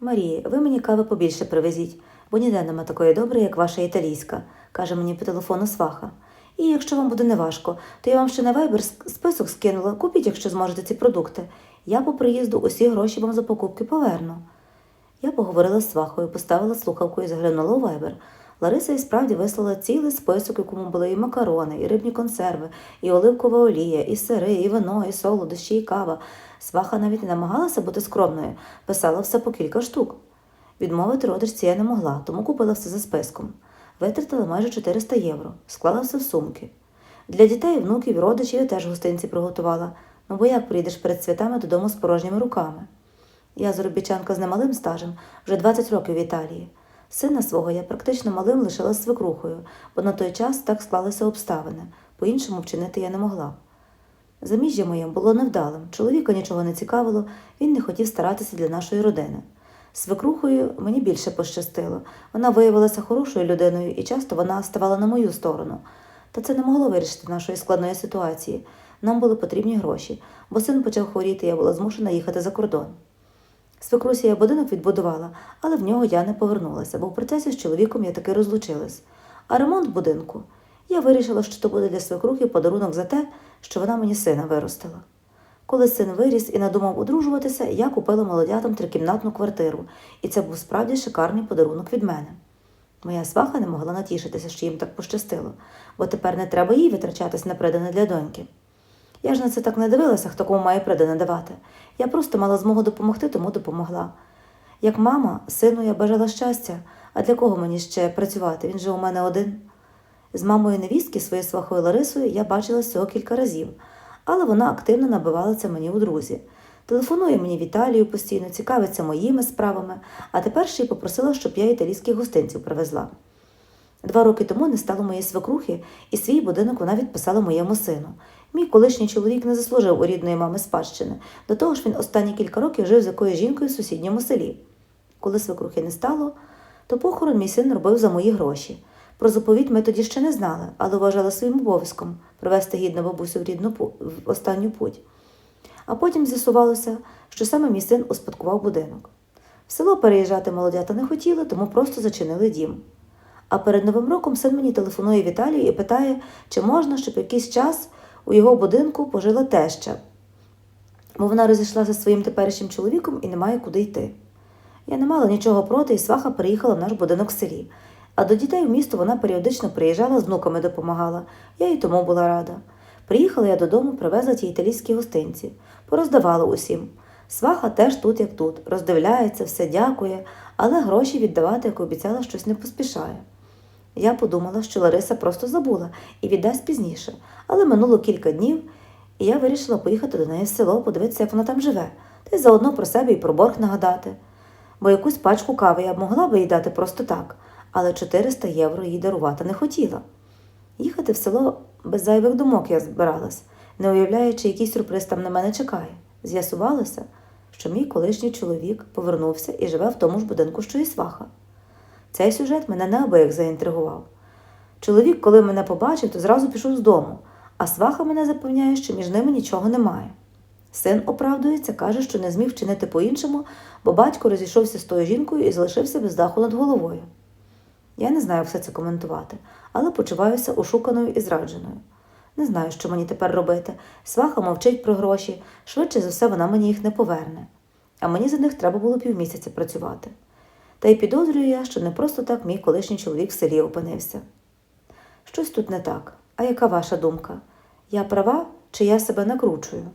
Марії, ви мені кави побільше привезіть, бо ніде нема такої доброї, як ваша італійська, каже мені по телефону сваха. І якщо вам буде неважко, то я вам ще на вайбер список скинула. Купіть, якщо зможете ці продукти. Я по приїзду усі гроші вам за покупки поверну. Я поговорила з свахою, поставила слухавку і заглянула у вайбер. Лариса і справді вислала цілий список, якому були і макарони, і рибні консерви, і оливкова олія, і сири, і вино, і солодощі, і кава. Сваха навіть не намагалася бути скромною, писала все по кілька штук. Відмовити родичці я не могла, тому купила все за списком. Витратила майже 400 євро, склала все в сумки. Для дітей, внуків родичів я теж гостинці приготувала. Ну бо як приїдеш перед святами додому з порожніми руками? Я заробітчанка з немалим стажем, вже 20 років в Італії. Сина свого я практично малим лишила свекрухою, бо на той час так склалися обставини, по-іншому вчинити я не могла. Заміжжя моє було невдалим, чоловіка нічого не цікавило, він не хотів старатися для нашої родини. Свекрухою мені більше пощастило. Вона виявилася хорошою людиною і часто вона ставала на мою сторону. Та це не могло вирішити нашої складної ситуації. Нам були потрібні гроші, бо син почав хворіти, я була змушена їхати за кордон. Свекрусі я будинок відбудувала, але в нього я не повернулася, бо в процесі з чоловіком я таки розлучилась. А ремонт будинку я вирішила, що то буде для свекрухи подарунок за те, що вона мені сина виростила. Коли син виріс і надумав одружуватися, я купила молодятам трикімнатну квартиру, і це був справді шикарний подарунок від мене. Моя сваха не могла натішитися, що їм так пощастило, бо тепер не треба їй витрачатись на придане для доньки. Я ж на це так не дивилася, хто кому має придане давати. Я просто мала змогу допомогти, тому допомогла. Як мама, сину я бажала щастя, а для кого мені ще працювати? Він же у мене один. З мамою невістки, своєю свахою Ларисою, я бачила всього кілька разів, але вона активно набивалася мені у друзі. Телефонує мені в Італію постійно, цікавиться моїми справами, а тепер ще й попросила, щоб я італійських гостинців привезла. Два роки тому не стало моєї свекрухи, і свій будинок вона відписала моєму сину. Мій колишній чоловік не заслужив у рідної мами спадщини. До того ж, він останні кілька років жив з якоюсь жінкою в сусідньому селі. Коли свекрухи не стало, то похорон мій син робив за мої гроші. Про заповідь ми тоді ще не знали, але вважали своїм обов'язком привезти гідну бабусю в рідну в останню путь. А потім з'ясувалося, що саме мій син успадкував будинок. В село переїжджати молодята не хотіли, тому просто зачинили дім. А перед Новим роком син мені телефонує в Італію і питає, чи можна, щоб якийсь час у його будинку пожила теща, бо вона розійшлася зі своїм теперішнім чоловіком і не має куди йти. Я не мала нічого проти, і сваха переїхала в наш будинок в селі. А до дітей в місто вона періодично приїжджала, з внуками допомагала. Я й тому була рада. Приїхала я додому, привезла ті італійські гостинці, пороздавала усім. Сваха теж тут, як тут, роздивляється, все дякує, але гроші віддавати, як обіцяла, щось не поспішає. Я подумала, що Лариса просто забула і віддасть пізніше, але минуло кілька днів, і я вирішила поїхати до неї в село, подивитися, як вона там живе, та й заодно про себе і про борг нагадати. Бо якусь пачку кави я б могла би їй дати просто так, але 400 євро їй дарувати не хотіла. Їхати в село без зайвих думок я збиралась, не уявляючи, який сюрприз там на мене чекає. З'ясувалося, що мій колишній чоловік повернувся і живе в тому ж будинку, що і сваха. Цей сюжет мене неабияк заінтригував. Чоловік, коли мене побачив, то зразу пішов з дому, а сваха мене запевняє, що між ними нічого немає. Син оправдується, каже, що не зміг вчинити по-іншому, бо батько розійшовся з тою жінкою і залишився без даху над головою. Я не знаю, все це коментувати, але почуваюся ошуканою і зрадженою. Не знаю, що мені тепер робити. Сваха мовчить про гроші, швидше за все вона мені їх не поверне. А мені за них треба було півмісяця працювати. Та й підозрюю я, що не просто так мій колишній чоловік в селі опинився. Щось тут не так. А яка ваша думка? Я права чи я себе накручую?